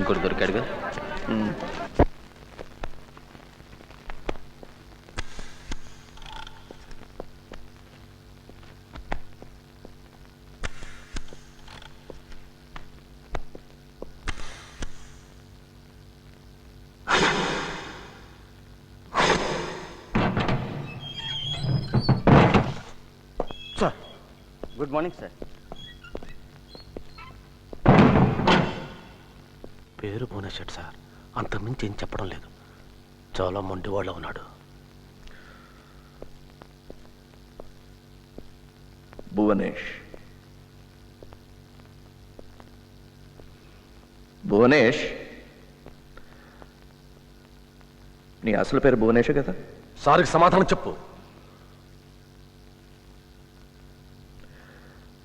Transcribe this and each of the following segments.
ఇంకోటి దొరికాడుగా sir good morning sir. పేరు భువనేశ్వర్ సార్. అంతకుమించి ఏం చెప్పడం లేదు. చాలా మొండివాళ్ళ ఉన్నాడు. భువనేష్. భువనేష్? నీ అసలు పేరు భువనేష్ కదా? సార్కి సమాధానం చెప్పు.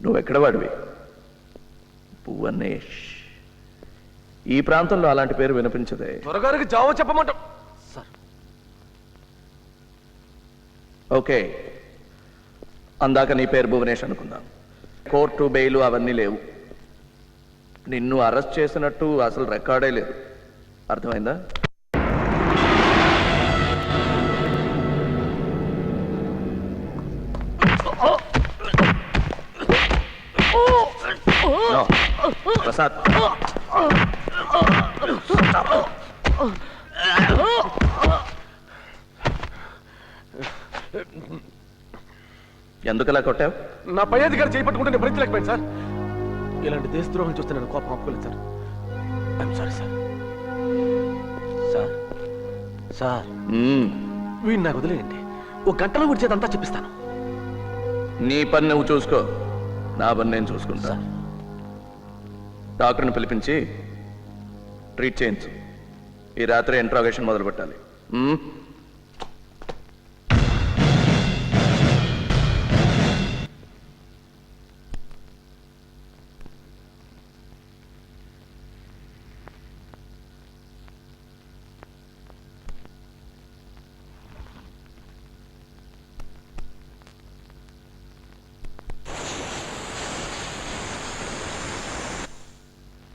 నువ్వు ఎక్కడ వాడివి? భువనేష్. ఈ ప్రాంతంలో అలాంటి పేరు వినిపించదే. త్వరగారికి జావ చెప్పమంటాం. సార్. ఓకే. అందాక నీ పేరు భువనేష్ అనుకుందాం. కోర్టు బెయిలు అవన్నీ లేవు. నిన్ను అరెస్ట్ చేసినట్టు అసలు రికార్డే లేదు. అర్థమైందా? No. ప్రసాద్ ఎందుకలా కొట్టావు? నా పై అధికారి చేపట్టుకుంటే నేను భరించలేకపోయాను సార్. ఇలాంటి దేశద్రోహం చూస్తే నేను కోపం ఆపుకోలేదు sir. I'm sorry. Sir. Sir. Sir. వీడిని నాకు వదిలేయండి. ఒక గంటలో విడిచేదంతా చెప్పిస్తాను. నీ పని నువ్వు చూసుకో. నా పని నేను చూసుకుంటా. డాక్టర్ని పిలిపించి ట్రీట్ చేయించు. ఈ రాత్రి ఇంట్రాగేషన్ మొదలు పెట్టాలి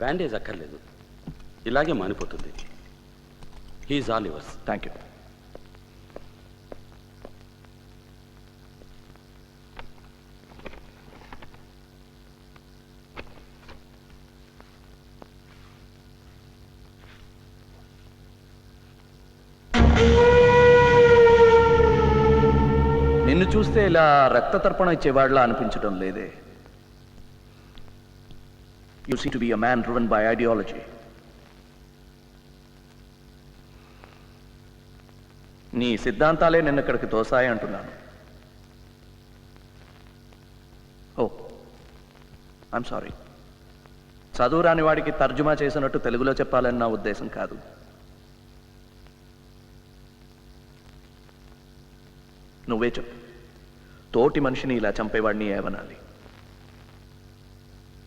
బ్యాండేజ్ అక్కర్లేదు. ఇలాగే మానిపోతుంది. He's all yours thank you నిన్ను చూస్తే ఇలా రక్త తర్పణ ఇచ్చేవాడిలా అనిపించడం లేదే. You seem to be a man driven by ideology నీ సిద్ధాంతాలే నిన్న ఇక్కడికి తోసాయి అంటున్నాను. ఓ ఐఎమ్ సారీ చదువు రాని వాడికి తర్జుమా చేసినట్టు తెలుగులో చెప్పాలని నా ఉద్దేశం కాదు. నువ్వే చెప్పు. తోటి మనిషిని ఇలా చంపేవాడిని ఏమనాలి?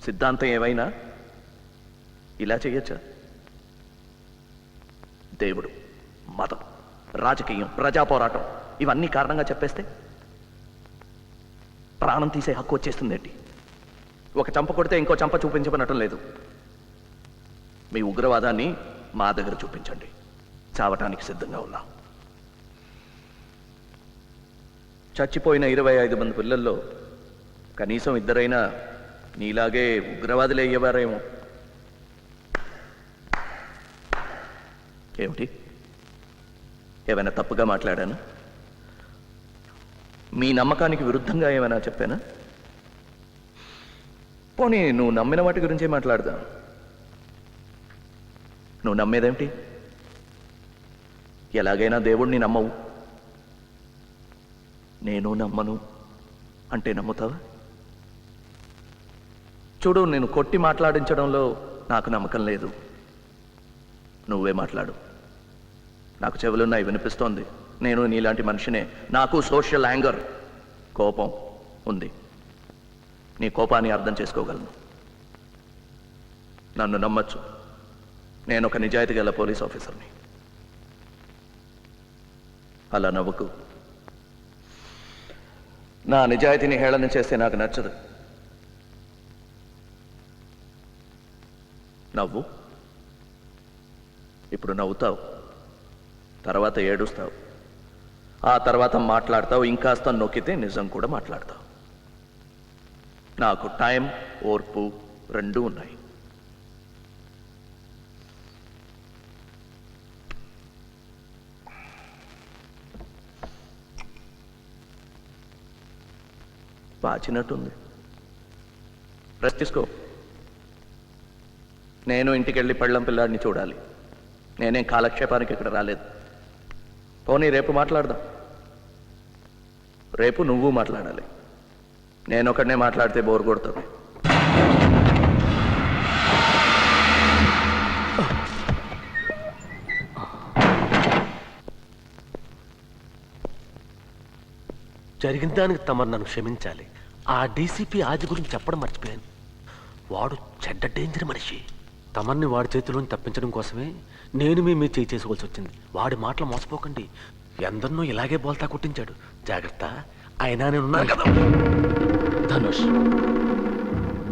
సిద్ధాంతం ఏవైనా ఇలా చేయొచ్చా? దేవుడు మతం రాజకీయం ప్రజా పోరాటం ఇవన్నీ కారణంగా చెప్పేస్తే ప్రాణం తీసే హక్కు వచ్చేస్తుందేంటి? ఒక చంప కొడితే ఇంకో చంప చూపించమనటం లేదు. మీ ఉగ్రవాదాన్ని మా దగ్గర చూపించండి. చావటానికి సిద్ధంగా ఉన్నా. చచ్చిపోయిన ఇరవై ఐదు మంది పిల్లల్లో కనీసం ఇద్దరైనా నీలాగే ఉగ్రవాదులు అయ్యేవారేమో. ఏమిటి? ఏమైనా తప్పుగా మాట్లాడాను? మీ నమ్మకానికి విరుద్ధంగా ఏమైనా చెప్పానా? పోనీ నువ్వు నమ్మిన వాటి గురించే మాట్లాడదాం. నువ్వు నమ్మేదేమిటి? ఎలాగైనా దేవుణ్ణి నమ్మవు. నేను నమ్మను. అంటే నమ్ముతావా? చూడు నేను కొట్టి మాట్లాడించడంలో నాకు నమ్మకం లేదు. నువ్వే మాట్లాడు. నాకు చెవులున్నాయి వినిపిస్తోంది. నేను నీలాంటి మనిషినే. నాకు సోషల్ యాంగర్ కోపం ఉంది. నీ కోపాన్ని అర్థం చేసుకోగలను. నన్ను నమ్మచ్చు. నేను ఒక నిజాయితీ గల పోలీస్ ఆఫీసర్ని. అలా నవ్వుకు. నా నిజాయితీని హేళన చేస్తే నాకు నచ్చదు. నవ్వు. ఇప్పుడు నవ్వుతావు. తర్వాత ఏడుస్తావు. ఆ తర్వాత మాట్లాడతావు. ఇంకాస్త నొక్కితే నిజం కూడా మాట్లాడతావు. నాకు టైం ఓర్పు రెండూ ఉన్నాయి. పాచినట్టుంది రెస్ట్ తీసుకో. నేను ఇంటికి వెళ్ళి పళ్ళం పిల్లాడిని చూడాలి. నేనేం కాలక్షేపానికి ఇక్కడ రాలేదు. పోనీ రేపు మాట్లాడదాం. రేపు నువ్వు మాట్లాడాలి. నేను ఒకడనే మాట్లాడితే బోర్ కొడుతుంది. జరిగిన దానికి తమరు నన్ను క్షమించాలి. ఆ డీసీపీ ఆది గురించి చెప్పడం మర్చిపోయాను. వాడు చెడ్డ డేంజర్ మనిషి. తమర్ని వాడి చేతిలోని తప్పించడం కోసమే నేను మీ మీద చేయి చేసుకోవాల్సి వచ్చింది. వాడి మాటలు మోసపోకండి. ఎందరినో ఇలాగే బోల్తా కొట్టించాడు. జాగ్రత్త. అయినా నేను ఉన్నాను కదా. ధనుష్.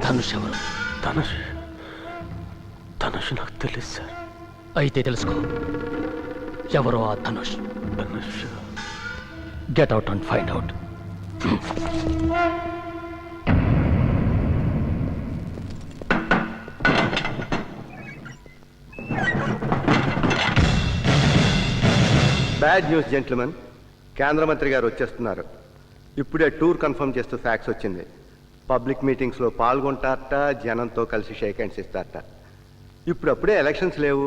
ధనుష్ ఎవరు? ధనుష్. ధనుష్ నాకు తెలియదు సార్. అయితే తెలుసుకో. ఎవరో ఆ Dhanush? Dhanush. Get out and find out. Bad news gentlemen కేంద్ర మంత్రి గారు వచ్చేస్తున్నారు. ఇప్పుడే టూర్ కన్ఫర్మ్ చేస్తూ ఫ్యాక్స్ వచ్చింది. పబ్లిక్ మీటింగ్స్లో పాల్గొంటారట జనంతో కలిసి షేక్ హ్యాండ్స్ ఇస్తారట. ఇప్పుడప్పుడే ఎలక్షన్స్ లేవు.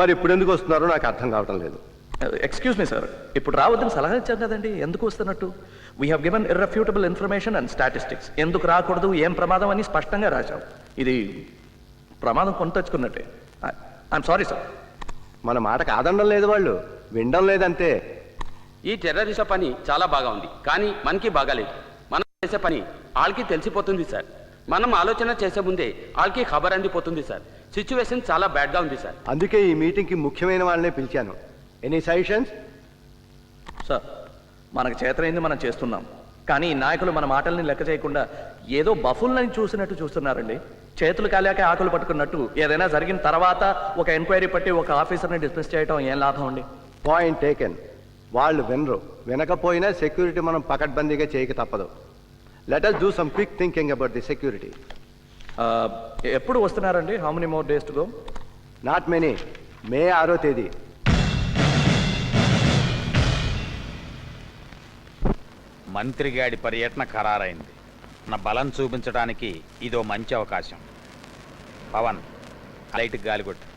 మరి ఇప్పుడు ఎందుకు వస్తున్నారో నాకు అర్థం కావటం లేదు. ఎక్స్క్యూజ్ మీ సార్ ఇప్పుడు రావద్దని సలహా ఇచ్చాం కదండి. ఎందుకు వస్తున్నట్టు? We have given irrefutable information and statistics ఎందుకు రాకూడదు? ఏం ప్రమాదం అని స్పష్టంగా రాశాం ఇది ప్రమాదం కొని తెచ్చుకున్నట్టే. ఐఎమ్ సారీ సార్ మన మాట కాదనడం లేదు వాళ్ళు. వినడం లేదంతే. ఈ టెర్రరిస్ట్ పని చాలా బాగా ఉంది కానీ మనకి బాగాలేదు. మనం చేసే పని వాళ్ళకి తెలిసిపోతుంది సార్. మనం ఆలోచన చేసే ముందే వాళ్ళకి ఖబర్ అందిపోతుంది సార్. సిచ్యువేషన్ చాలా బ్యాడ్గా ఉంది సార్. అందుకే ఈ మీటింగ్కి ముఖ్యమైన వాళ్ళనే పిలిచాను. ఎనీ సజెషన్స్ సార్ మనకు చేతనైంది మనం చేస్తున్నాం. కానీ ఈ నాయకులు మన మాటల్ని లెక్క చేయకుండా ఏదో బఫుల్ని చూసినట్టు చూస్తున్నారండి. చేతులు కాలేక ఆకులు పట్టుకున్నట్టు ఏదైనా జరిగిన తర్వాత ఒక ఎంక్వైరీ పట్టి ఒక ఆఫీసర్ని డిస్మిస్ చేయడం ఏం లాభం అండి? పాయింట్ టేకెన్ వాళ్ళు వినరు. వినకపోయినా సెక్యూరిటీ మనం పకడ్బందీగా చేయక తప్పదు. Let us do some quick thinking about the security ఎప్పుడు వస్తున్నారండి? How many more days to go not many May ఆరో తేదీ. మంత్రిగాడి పర్యటన ఖరారైంది. నా బలం చూపించడానికి ఇదో మంచి అవకాశం. పవన్ లైట్ గాలికొట్టు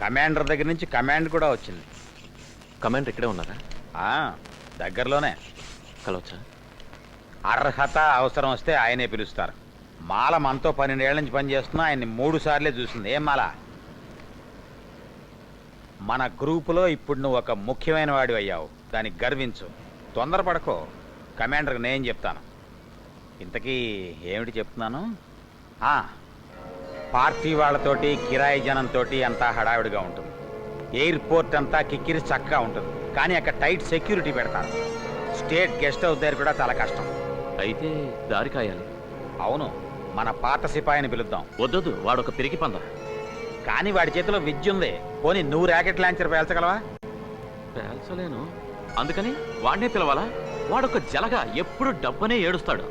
కమాండర్ దగ్గర నుంచి కమాండ్ కూడా వచ్చింది. కమాండర్ ఇక్కడే ఉన్నారా? ఆ, దగ్గరలోనే. కలవచ్చా? అర్హత అవసరం వస్తే ఆయనే పిలుస్తారు. మాల మనతో పన్నెండేళ్ళ నుంచి పనిచేస్తున్నా ఆయన్ని మూడు సార్లే చూసింది. ఏం మాల? మన గ్రూపులో ఇప్పుడు నువ్వు ఒక ముఖ్యమైన వాడి అయ్యావు దానికి గర్వించు. తొందరపడకో. కమాండర్కి నేను చెప్తాను. ఇంతకీ ఏమిటి చెప్తున్నాను? ఆ, పార్టీ వాళ్ళతోటి కిరాయి జనంతోటి అంతా హడావిడిగా ఉంటుంది. ఎయిర్పోర్ట్ అంతా కిక్కిరి చక్కగా ఉంటుంది. కానీ అక్కడ టైట్ సెక్యూరిటీ పెడతారు. స్టేట్ గెస్ట్ హౌస్ దగ్గర కూడా చాలా కష్టం. అయితే దారి కాయాలి. అవును మన పాత సిపాయిని పిలుద్దాం. వద్దొద్దు వాడొక పిరికి పంద. కానీ వాడి చేతిలో విద్య ఉంది పోనీ నువ్వు ర్యాకెట్ లాంచర్ పేల్చగలవా? పేల్చలేను. అందుకని వాడినే పిలవాలా? వాడొక జలగా ఎప్పుడు డబ్బనే ఏడుస్తాడు.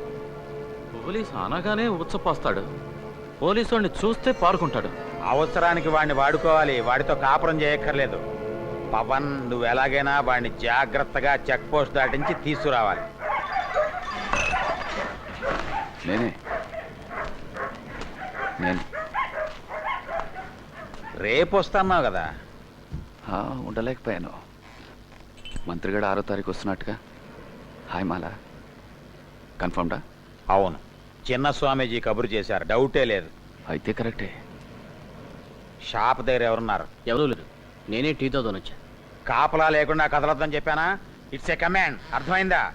పోలీసు అనగానే ఉచ్చపోస్తాడు. పోలీసు వాడిని చూస్తే పారుకుంటాడు. అవసరానికి వాడిని వాడుకోవాలి. వాడితో కాపురం చేయక్కర్లేదు. పవన్ నువ్వు ఎలాగైనా వాడిని జాగ్రత్తగా చెక్ పోస్ట్ దాటించి తీసుకురావాలి. నేనే. నేను. రేపు వస్తున్నావు కదా ఉండలేకపోయాను. మంత్రిగాడు ఆరో తారీఖు వస్తున్నట్టుగా? హాయ్ మాలా. కన్ఫర్మ్డా? అవును. చిన్న స్వామీజీ కబురు చేశారు. డౌటే లేదు. అయితే కరెక్టే. షాప్ దగ్గర ఎవరున్నారు? ఎవరూ లేరు. నేనే టీ తాగుతాను వచ్చా. కాపలా లేకుండా కదలొద్దని చెప్పానా? ఇట్స్ ఏ కమాండ్ అర్థమైందా?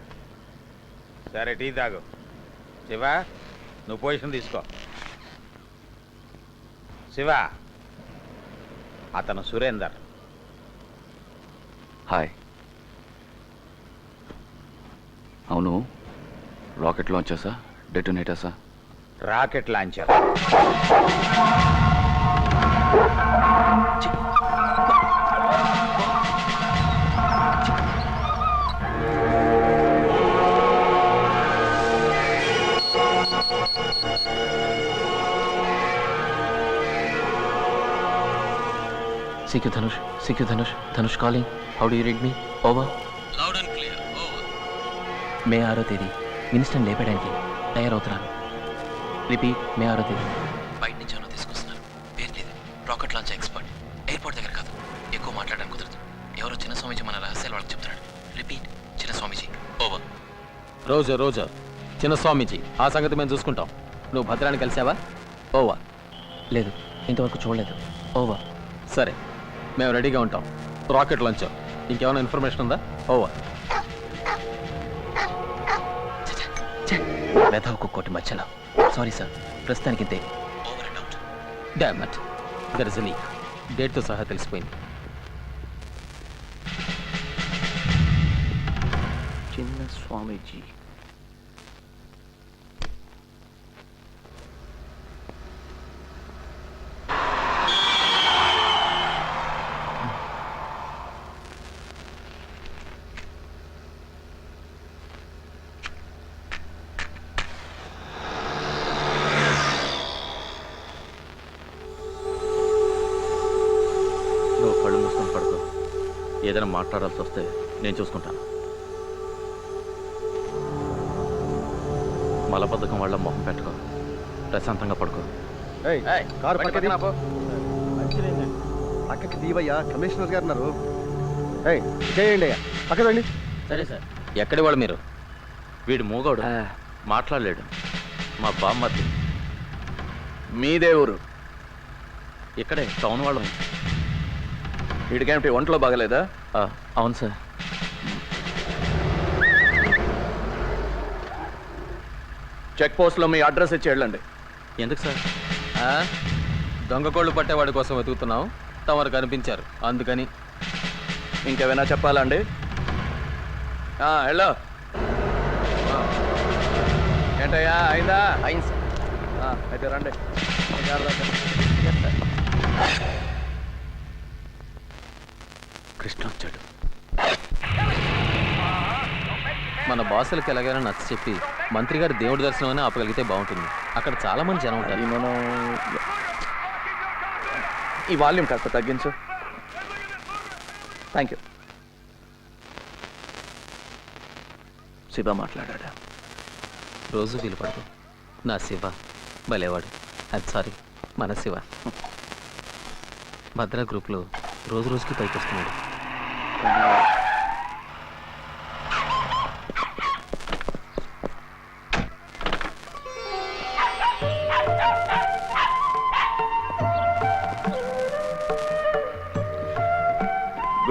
సరే టీ తాగు. శివ నువ్వు పొజిషన్ తీసుకో. శివ అతను సురేందర్. హాయ్. అవును. రాకెట్ లాంచర్సా డెటోనేటర్సా rocket launcher. CQ Dhanush CQ Dhanush. Dhanush calling. How do you read me over May ఆరో తేదీ. విన్స్టన్ లేపడానికి తయారవుతున్నాను. రిపీట్ మే ఆరో తేదీ. బయట నుంచి ఎవరో తీసుకొస్తున్నారు. పేరు లేదు. Rocket launch expert. ఎయిర్పోర్ట్ దగ్గర కాదు. ఎక్కువ మాట్లాడడానికి కుదరదు. ఎవరో చిన్న స్వామీజీ మన రహస్యాలు వాళ్ళకి చెప్తున్నాడు. రిపీట్ చిన్న స్వామీజీ. ఓవర్. రోజా రోజా. చిన్న స్వామీజీ. ఆ సంగతి మేము చూసుకుంటాం. నువ్వు భద్రాన్ని కలిసావా? ఓవా లేదు. ఇంతవరకు చూడలేదు. ఓవా సరే. మేము రెడీగా ఉంటాం. రాకెట్ లాంచ్ ఇంకేమైనా ఇన్ఫర్మేషన్ ఉందా? ఓవా మెధవ కోటి మధ్యలో. సారీ సార్ ప్రస్తుతానికి ఇంతే damn it there is leak డేట్తో సహా తెలిసిపోయింది. చిన్న స్వామీజీ. ఏదైనా మాట్లాడాల్సి వస్తే నేను చూసుకుంటాను. మలబద్ధకం వాళ్ళ మొహం పెట్టుకో. ప్రశాంతంగా పడుకో. కారు పక్కకి పక్కకి దీవయ్యా కమిషనర్ గారు ఉన్నారు. ఏయ్, చేయండి అయ్యా. పక్కదండి సరే సార్. ఎక్కడి వాళ్ళు మీరు? వీడు మూగోడు. మాట్లాడలేడు. మా బామ్మర్ది. మీదే ఊరు. ఇక్కడే టౌన్ వాళ్ళం. వీడికేమిటి? ఒంట్లో బాగలేదా? అవును సార్. చెక్ పోస్ట్లో మీ అడ్రస్ ఇచ్చి వెళ్ళండి. ఎందుకు సార్? దొంగ కోళ్ళు పట్టేవాడి కోసం వెతుకుతున్నాం తమరు కనిపించారు. అందుకని. ఇంకేమైనా చెప్పాలా అండి? ఆ, వెళ్ళు ఆ. ఏంటయ్యా అయిందా? అయింది సార్. అయితే రండి. కృష్ణ వచ్చాడు. మన బాసులకు ఎలాగైనా నచ్చ చెప్పి మంత్రి గారు దేవుడి దర్శనం అని ఆపగలిగితే బాగుంటుంది. అక్కడ చాలా మంది జనం అది ఉంటారు మనం ఈ వాల్యూమ్ కాస్త తగ్గించు. థ్యాంక్ యూ శివ మాట్లాడా రోజు వీలు పడదు. నా శివ భలేవాడు. అది సారీ మన శివ. భద్ర గ్రూప్లో రోజు రోజుకి పైకి వస్తున్నాడు. Good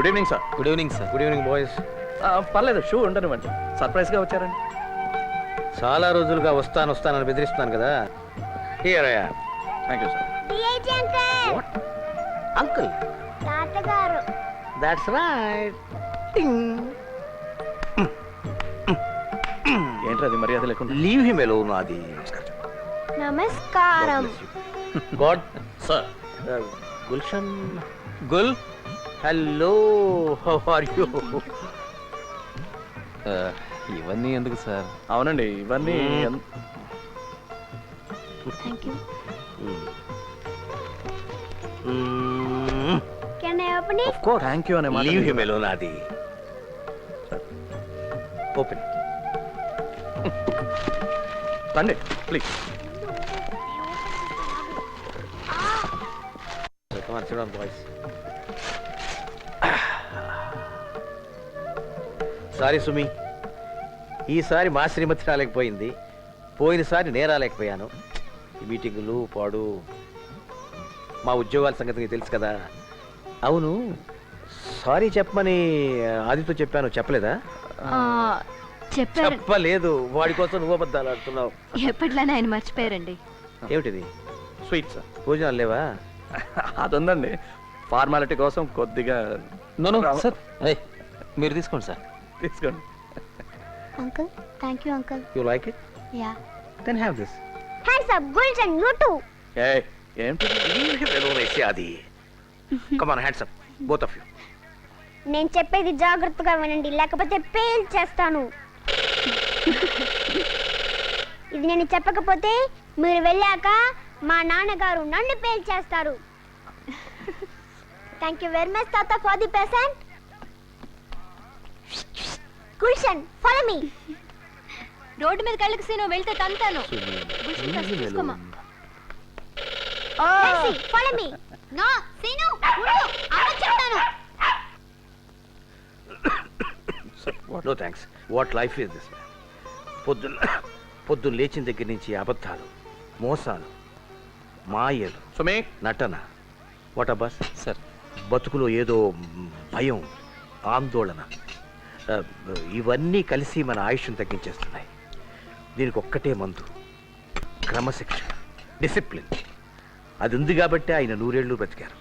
evening sir. Good evening sir. Good evening boys. పర్లేదు షూ ఉండనివ్వండి సర్ప్రైజ్గా వచ్చారండి. చాలా రోజులుగా వస్తాను వస్తానని బెదిరిస్తున్నాను కదా. Here I thank you sir uncle తాతగారు. దట్స్ రైట్ ఏంటి అది మర్యాద లేకుండా? లీవ్ హిమ్ ఎలోన్ అది నమస్కారం. God sir Gulshan Gul hello how are you ఇవన్నీ ఎందుకు సార్ అవునండి ఇవన్నీ thank you can I open it of course thank you అనే మాట లీవ్ మీరు- హిమ్ ఎలోన్ అది ఓపెన్ రండి please Come on, sit down, boys. Sorry సుమి ఈసారి మా శ్రీమతి రాలేకపోయింది. పోయినసారి నేను రాలేకపోయాను. ఈ మీటింగులు పాడు. మా ఉద్యోగాల సంగతి నీకు తెలుసు కదా. అవును. సారీ చెప్పమని ఆదితో చెప్పాను. చెప్పలేదా? చెప్పారు. చెప్పలేదు. వాడి కోసం నువ్వు అబద్ధాలు ఆడుతున్నావు. ఎప్పట్లానే ఆయన మర్చిపోయారండి. ఏమిటిది? స్వీట్ సార్ భోజనాలు లేవా? అది ఉందండి ఫార్మాలిటీ కోసం కొద్దిగా నో నో రావ- సార్. ఏయ్, మీరు తీసుకోండి సార్. తీసుకోండి. Uncle thank you uncle. You like it yeah then have this hands up Gulshan you too ఏ ఏంటి అది. Come on hands up both of you నేను చెప్పేది జాగ్రత్తగా వినండి లేకపోతే పేల్ చేస్తాను. ఇది నేను చెప్పకపోతే మీరు వెళ్ళాక మా నాన్నగారు నన్ను పేల్ చేస్తారు. థ్యాంక్ యూ వెరీ మచ్ తాత for the present Gulshan follow me road మీద కళ్ళకి సీను వెళ్తే తంతాను. గుల్షన్ కాస్త తీసుకోమా ఫాలో మీ. నో సీను ఉండు అమ్మ చెప్తాను. No thanks what life is this పొద్దున్న పొద్దున్న లేచిన దగ్గర నుంచి అబద్ధాలు మోసాలు మాయలు సుమే. నటన. వాట్ అబ్బాస్ సార్ బతుకులో ఏదో భయం ఆందోళన. ఆ, ఇవన్నీ కలిసి మన ఆయుష్ను తగ్గించేస్తున్నాయి. దీనికి ఒక్కటే మందు. క్రమశిక్షణ. డిసిప్లిన్ అది ఉంది కాబట్టి ఆయన నూరేళ్ళు బ్రతికారు.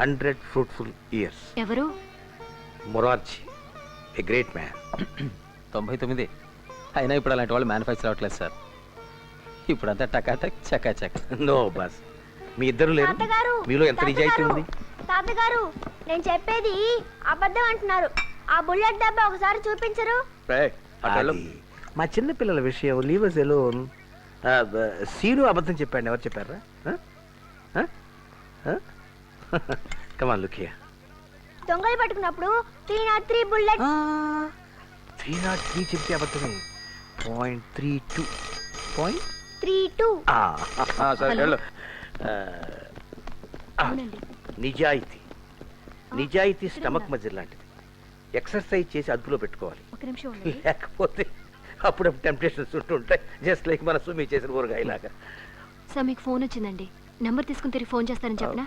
హండ్రెడ్ ఫ్రూట్ఫుల్ ఇయర్స్ ఎవరు? మొరార్జీ ఎ గ్రేట్ మ్యాన్ తొంభై తొమ్మిది. అయినా ఇప్పుడు అలాంటి వాళ్ళు మ్యానుఫ్యాక్చర్ అవ్వట్లేదు సార్ ఇప్పుడంతా టకాటక్ చకాచక్ నో బాస్ మీ ఇద్దరు లేరు. తాతగారు మీలో ఎంత నిజాయితీ ఉంది? తాతగారు నేను చెప్పేది అబద్ధం అంటున్నారు. ఆ బుల్లెట్ డబ్బా ఒకసారి చూపించరు. అది మా చిన్న పిల్లల విషయం లీవ్ అస్ ఎలోన్ సీను అబద్ధం చెప్పాడు ఎవరు చెప్పారా? కమాన్ లుక్ హియర్ దొంగలు పట్టుకున్నప్పుడు three not three bullet three not three చెప్తే అబద్ధమే. Point three two point three two ఆ, సరే వెళ్ళు నిజాయితీ. నిజాయితీ స్టమక్ మధ్య లాంటిది. ఎక్సర్సైజ్ చేసి అదుపులో పెట్టుకోవాలి. ఒక నిమిషం లేకపోతే అప్పుడప్పుడు టెంప్టేషన్స్ ఉంటుంటాయి. జస్ట్ లైక్ మన సుమి చేసిన ఊరగాయలాగా. సార్ మీకు ఫోన్ వచ్చిందండి. నెంబర్ తీసుకుని తిరిగి ఫోన్ చేస్తారని చెప్పనా?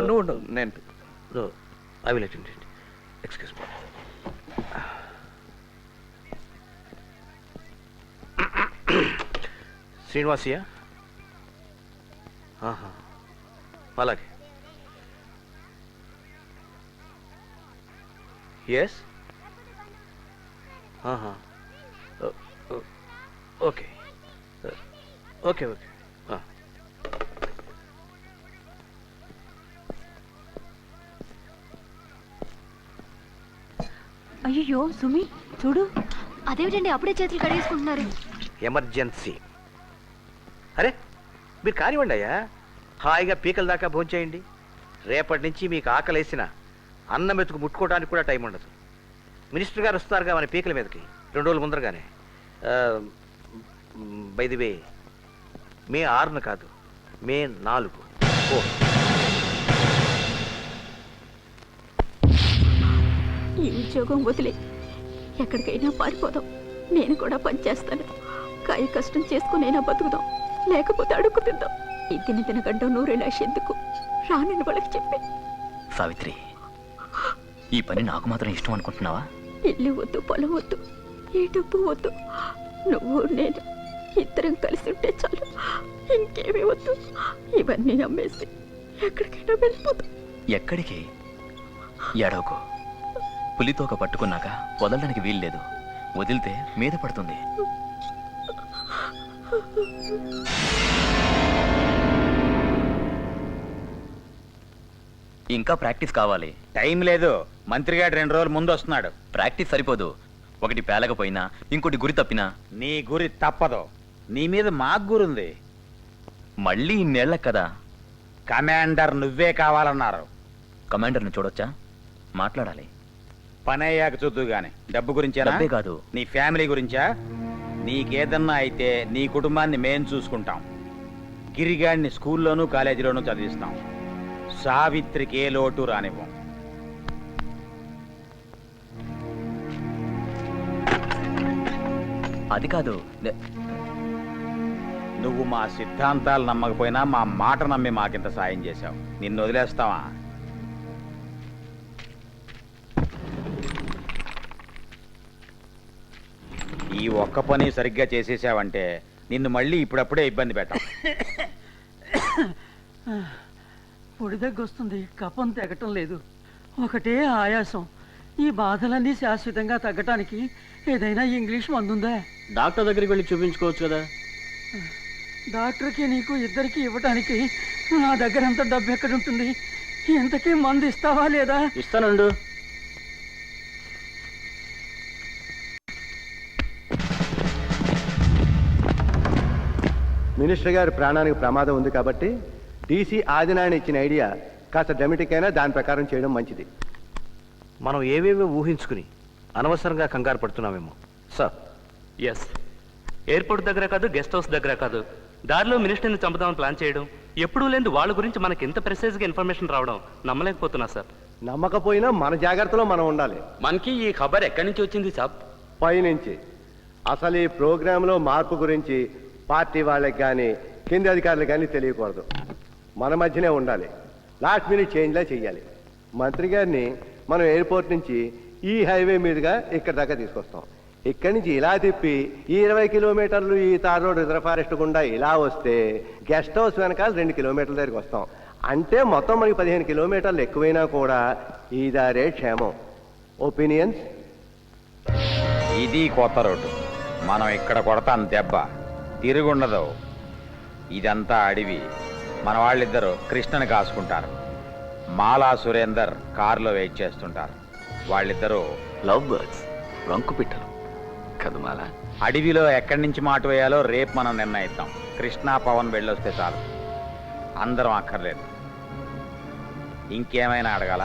నువ్వు నేను No, I will attend it. Excuse ఆహా. అలాగే. Yes okay. Okay okay. అయ్యో సుమి చూడు. అదేమిటండి? అప్పుడే చేతులు కడిగేసుకుంటున్నారు. ఎమర్జెన్సీ. అరే మీరు కానివ్వండి అయ్యా. హాయిగా పీకల దాకా భోంచేయండి. రేపటి నుంచి మీకు ఆకలేసిన అన్నం మెతుకు ముట్టుకోవడానికి కూడా టైం ఉండదు. మినిస్టర్ గారు వస్తారుగా మన పీకల మీదకి. రెండు రోజుల ముందరగానే. బైది వే మే ఆరున కాదు మే నాలుగు. ఓ. ఈ ఉద్యోగం వదిలే. ఎక్కడికైనా పారిపోదాం. నేను కూడా పనిచేస్తాను కాయ కష్టం చేసుకునైనా బతుకుదాం. లేకపోతే అడుక్కు తిందాం. ఈ తిన తినగడ్డం నూరేళ్ళ ఎందుకు రానని వాళ్ళకి చెప్పి. సావిత్రి ఈ పని నాకు మాత్రం ఇష్టం అనుకుంటున్నావా? ఇల్లు వద్దు పొలం వద్దు ఏ డబ్బు వద్దు. నువ్వు నేను ఇద్దరం కలిసి ఉంటే చాలు. ఇంకేమీ వద్దు. ఇవన్నీ అమ్మేసి ఎక్కడికైనా వెళ్ళిపోతాం ఎక్కడికి? ఎడవకు పులితోక పట్టుకున్నాక వదలడానికి వీల్లేదు. వదిలితే మీద పడుతుంది. ఇంకా ప్రాక్టీస్ కావాలి. టైం లేదు. మంత్రి గారు రెండు రోజులు ముందు వస్తున్నాడు. ప్రాక్టీస్ సరిపోదు. ఒకటి పేలకపోయినా ఇంకోటి గురి తప్పినా. నీ గురి తప్పదు. నీ మీద మాకు గురుంది మళ్ళీ ఇన్నేళ్ళకు కదా. కమాండర్ నువ్వే కావాలన్నారు. కమాండర్ని చూడొచ్చా? మాట్లాడాలి. పని అయ్యాక చూద్దు గాని. డబ్బు గురించేనా? డబ్బే కాదు. నీ ఫ్యామిలీ గురించా? నీకేదన్నా అయితే నీ కుటుంబాన్ని మేం చూసుకుంటాం. గిరిగాడిని స్కూల్లోనూ కాలేజీలోనూ చదివిస్తాం. సావిత్రికి ఏ లోటు రానివ్వం. అది కాదు. నే- నువ్వు మా సిద్ధాంతాలు నమ్మకపోయినా మా మాట నమ్మి మాకింత సాయం చేశావు. నిన్ను వదిలేస్తావా ఈ ఒక్క పని సరిగ్గా చేసేసావంటే నిన్ను మళ్ళీ ఇప్పుడప్పుడే ఇబ్బంది పెట్టాం. పొడిదగ్గొస్తుంది కఫం తెగటం లేదు. ఒకటే ఆయాసం. ఈ బాధలన్నీ శాశ్వతంగా తగ్గటానికి ఏదైనా ఇంగ్లీష్ మందుందా? డాక్టర్ దగ్గరికి వెళ్ళి చూపించుకోవచ్చు కదా. డాక్టర్కి నీకు ఇద్దరికి ఇవ్వటానికి నా దగ్గర అంత డబ్బు ఎక్కడుంటుంది? ఇంతకీ మందు ఇస్తావా లేదా? ఇస్తానండు. మినిస్టర్ గారి ప్రాణానికి ప్రమాదం ఉంది కాబట్టి డీసీ ఆదినారాయణ ఇచ్చిన ఐడియా కాస్త డ్రమటిక్ అయినా దాని ప్రకారం చేయడం మంచిది. మనం ఏవేవో ఊహించుకుని అనవసరంగా కంగారు పడుతున్నామేమో. సార్. ఎస్ ఎయిర్పోర్ట్ దగ్గర కాదు గెస్ట్ హౌస్ దగ్గర కాదు. దారిలో మినిస్టర్ని చంపుదామని ప్లాన్ చేయడం ఎప్పుడూ లేని వాళ్ళ గురించి మనకి ఇంత ప్రెసైజ్గా ఇన్ఫర్మేషన్ రావడం నమ్మలేకపోతున్నా సార్. నమ్మకపోయినా మన జాగ్రత్తలో మనం ఉండాలి. మనకి ఈ ఖబర్ ఎక్కడి నుంచి వచ్చింది సాబ్? పైనుంచి. అసలు ఈ ప్రోగ్రాంలో మార్పు గురించి పార్టీ వాళ్ళకి కానీ కింది అధికారులకు కానీ తెలియకూడదు. మన మధ్యనే ఉండాలి. లాస్ట్ మినిట్ చేంజ్లా చేయాలి మంత్రి గారిని మనం ఎయిర్పోర్ట్ నుంచి ఈ హైవే మీదుగా ఇక్కడ దాకా తీసుకొస్తాం. ఇక్కడి నుంచి ఇలా తిప్పి ఈ ఇరవై కిలోమీటర్లు ఈ తార్ రోడ్ రిజర్వ్ ఫారెస్ట్ గుండా ఇలా వస్తే గెస్ట్ హౌస్ వెనకాల రెండు కిలోమీటర్ల దగ్గరికి వస్తాం. అంటే మొత్తం మనకి పదిహేను కిలోమీటర్లు ఎక్కువైనా కూడా ఈ దారే క్షేమం. ఒపీనియన్స్ ఇది కొత్త రోడ్డు. మనం ఇక్కడ కొడతాం దెబ్బ. తిరుగుండదు. ఇదంతా అడవి. మన వాళ్ళిద్దరూ కృష్ణని కాసుకుంటారు. మాలా సురేందర్ కారులో వెయిట్ చేస్తుంటారు. వాళ్ళిద్దరూ లవ్ బర్డ్స్ రంకు పిట్టలు. కదుమాల అడవిలో ఎక్కడి నుంచి మాట వేయాలో రేపు మనం నిర్ణయిద్దాం కృష్ణ పవన్ వెళ్ళొస్తే చాలు. అందరం అక్కర్లేదు. ఇంకేమైనా అడగాల?